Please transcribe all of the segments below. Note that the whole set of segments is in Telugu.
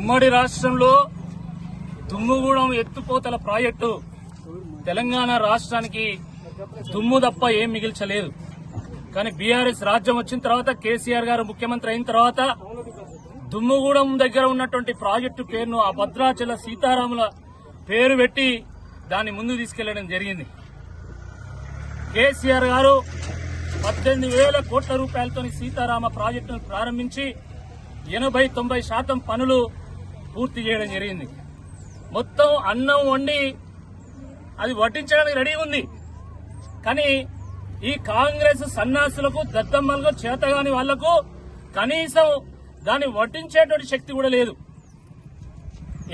ఉమ్మడి రాష్ట్రంలో దుమ్ముగూడెం ఎత్తుపోతల ప్రాజెక్టు తెలంగాణ రాష్ట్రానికి దుమ్ము తప్ప ఏం మిగిల్చలేదు. కానీ బీఆర్ఎస్ రాజ్యం వచ్చిన తర్వాత కేసీఆర్ గారు ముఖ్యమంత్రి అయిన తర్వాత దుమ్ముగూడెం దగ్గర ఉన్నటువంటి ప్రాజెక్టు పేరును ఆ భద్రాచల సీతారాముల పేరు పెట్టి దాన్ని ముందు తీసుకెళ్ళడం జరిగింది. కేసీఆర్ గారు పద్దెనిమిది వేల కోట్ల రూపాయలతో సీతారామ ప్రాజెక్టును ప్రారంభించి ఎనభై తొంభై శాతం పనులు పూర్తి చేయడం జరిగింది. మొత్తం అన్నం వండి అది వడ్డించడానికి రెడీ ఉంది. కానీ ఈ కాంగ్రెస్ సన్నాసులకు దద్దమ్మలకు చేతగాని వాళ్ళకు కనీసం దాన్ని వడ్డించేటువంటి శక్తి కూడా లేదు.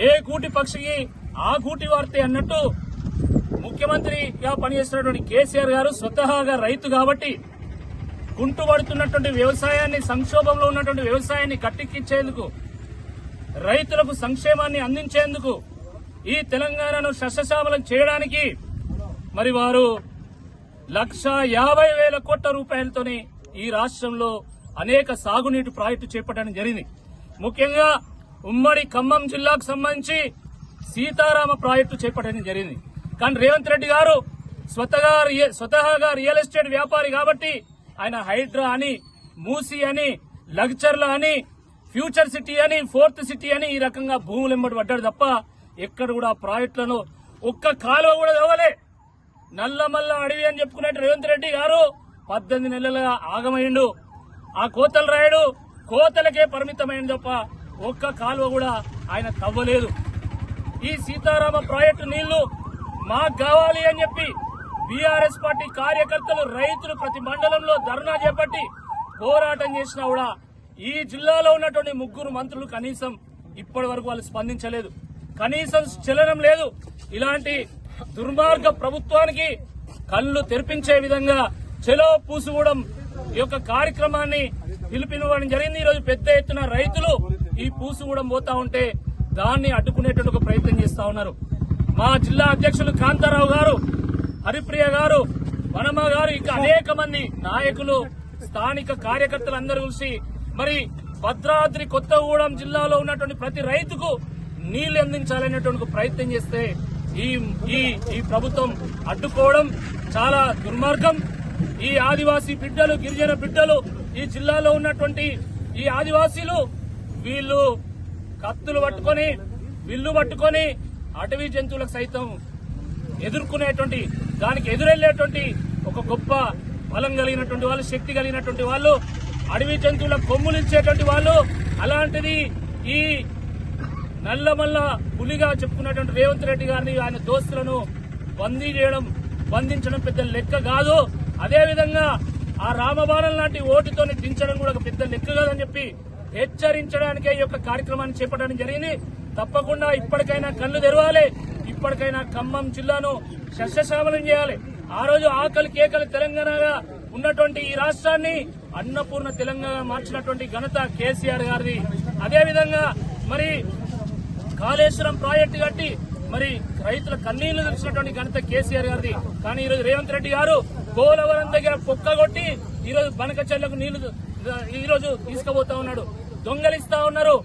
ఏ కూటి పక్షికి ఆ కూటి వార్తే అన్నట్టు ముఖ్యమంత్రిగా పనిచేస్తున్నటువంటి కేసీఆర్ గారు స్వతహాగా రైతు కాబట్టి కుంటుపడుతున్నటువంటి వ్యవసాయాన్ని సంక్షోభంలో ఉన్నటువంటి వ్యవసాయాన్ని కట్టిక్కించేందుకు రైతులకు సంక్షేమాన్ని అందించేందుకు ఈ తెలంగాణను సస్యశ్యామలం చేయడానికి మరి వారు లక్ష యాభై వేల కోట్ల రూపాయలతోని ఈ రాష్ట్రంలో అనేక సాగునీటి ప్రాజెక్టు చేపట్టడం జరిగింది. ముఖ్యంగా ఉమ్మడి ఖమ్మం జిల్లాకు సంబంధించి సీతారామ ప్రాజెక్టు చేపట్టడం జరిగింది. కానీ రేవంత్ రెడ్డి గారు స్వతగా స్వతహాగా రియల్ ఎస్టేట్ వ్యాపారి కాబట్టి ఆయన హైడ్రా అని మూసి అని లగ్చర్ల అని ఫ్యూచర్ సిటీ అని ఫోర్త్ సిటీ అని ఈ రకంగా భూములు ఎంబడి పడ్డాడు తప్ప ఎక్కడ కూడా ప్రాజెక్టులను ఒక్క కాలువ కూడా తవ్వలే. నల్లమల్ల అడవి అని చెప్పుకున్నట్టు రేవంత్ రెడ్డి గారు పద్దెనిమిది నెలలుగా ఆగమైండు ఆ కోతలు రాయడు కోతలకే పరిమితమైంది తప్ప ఒక్క కాలువ కూడా ఆయన తవ్వలేదు. ఈ సీతారామ ప్రాజెక్టు నీళ్ళు మాకు కావాలి అని చెప్పి బీఆర్ఎస్ పార్టీ కార్యకర్తలు రైతులు ప్రతి మండలంలో ధర్నా చేపట్టి పోరాటం చేసినా కూడా ఈ జిల్లాలో ఉన్నటువంటి ముగ్గురు మంత్రులు కనీసం ఇప్పటి వరకు వాళ్ళు స్పందించలేదు. కనీసం చలనం లేదు. ఇలాంటి దుర్మార్గ ప్రభుత్వానికి కళ్ళు తెరిపించే విధంగా చెలో పూసుకోవడం ఈ యొక్క కార్యక్రమాన్ని పిలుపునివ్వడం జరిగింది. ఈరోజు పెద్ద ఎత్తున రైతులు ఈ పూసుకోవడం పోతా ఉంటే దాన్ని అడ్డుకునేటువంటి ఒక ప్రయత్నం చేస్తా ఉన్నారు. మా జిల్లా అధ్యక్షులు కాంతారావు గారు హరిప్రియ గారు వనమ గారు ఇంకా అనేక మంది నాయకులు స్థానిక కార్యకర్తలందరూ కలిసి మరి భద్రాద్రి కొత్తగూడెం జిల్లాలో ఉన్నటువంటి ప్రతి రైతుకు నీళ్ళు అందించాలనేటువంటి ప్రయత్నం చేస్తే ఈ ఈ ఈ ప్రభుత్వం అడ్డుకోవడం చాలా దుర్మార్గం. ఈ ఆదివాసీ బిడ్డలు గిరిజన బిడ్డలు ఈ జిల్లాలో ఉన్నటువంటి ఈ ఆదివాసీలు వీళ్ళు కత్తులు పట్టుకొని విల్లు పట్టుకొని అటవీ జంతువులకు సైతం ఎదుర్కొనేటువంటి దానికి ఎదురెళ్ళేటువంటి ఒక గొప్ప బలం కలిగినటువంటి వాళ్ళు శక్తి కలిగినటువంటి వాళ్ళు అడవి జంతువుల కొమ్ములు ఇచ్చేటువంటి వాళ్ళు అలాంటిది ఈ నల్లమల్ల పులిగా చెప్పుకున్నటువంటి రేవంత్ రెడ్డి గారిని ఆయన దోస్తులను బందీ చేయడం బంధించడం పెద్ద లెక్క కాదు. అదేవిధంగా ఆ రామబాణం లాంటి ఓటుతోని దించడం కూడా ఒక పెద్ద లెక్క కాదని చెప్పి హెచ్చరించడానికే ఈ యొక్క కార్యక్రమాన్ని చేపట్టడం జరిగింది. తప్పకుండా ఇప్పటికైనా కళ్ళు తెరవాలి. ఇప్పటికైనా ఖమ్మం జిల్లాను సస్యశ్యామలం చేయాలి. ఆ రోజు ఆకలి కేకలు తెలంగాణగా ఉన్నటువంటి ఈ రాష్ట్రాన్ని అన్నపూర్ణ తెలంగాణ మార్చినటువంటి ఘనత కేసీఆర్ గారిది. అదేవిధంగా మరి కాళేశ్వరం ప్రాజెక్టు కట్టి మరి రైతుల కన్నీళ్ళు తెలిసినటువంటి ఘనత కేసీఆర్ గారిది. కానీ ఈరోజు రేవంత్ రెడ్డి గారు పోలవరం దగ్గర పొక్క కొట్టి ఈరోజు బనకచెల్లకు నీళ్ళు ఈరోజు తీసుకుపోతా ఉన్నాడు. దొంగలిస్తా ఉన్నారు.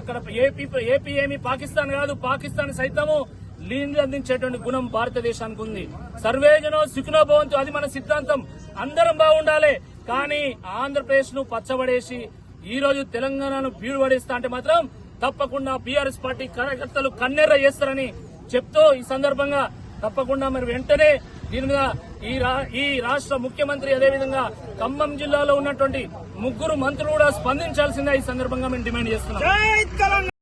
అక్కడ ఏపీ ఏపీ ఏమి పాకిస్తాన్ కాదు పాకిస్తాన్ సైతము నీళ్ళు అందించేటువంటి గుణం భారతదేశానికి ఉంది. సర్వేజనో సుఖనో భవంతు అది మన సిద్ధాంతం. అందరం బాగుండాలి. కానీ ఆంధ్రప్రదేశ్ను పచ్చబడేసి ఈ రోజు తెలంగాణను బీడు పడేస్తా అంటే మాత్రం తప్పకుండా బీఆర్ఎస్ పార్టీ కార్యకర్తలు కన్నెర్ర చేస్తారని చెప్తూ ఈ సందర్భంగా తప్పకుండా మరి వెంటనే దీని మీద ఈ రా- ఈ రాష్ట్ర ముఖ్యమంత్రి అదేవిధంగా ఖమ్మం జిల్లాలో ఉన్నటువంటి ముగ్గురు మంత్రులు కూడా స్పందించాల్సిందే ఈ సందర్భంగా మేము డిమాండ్ చేస్తున్నాం.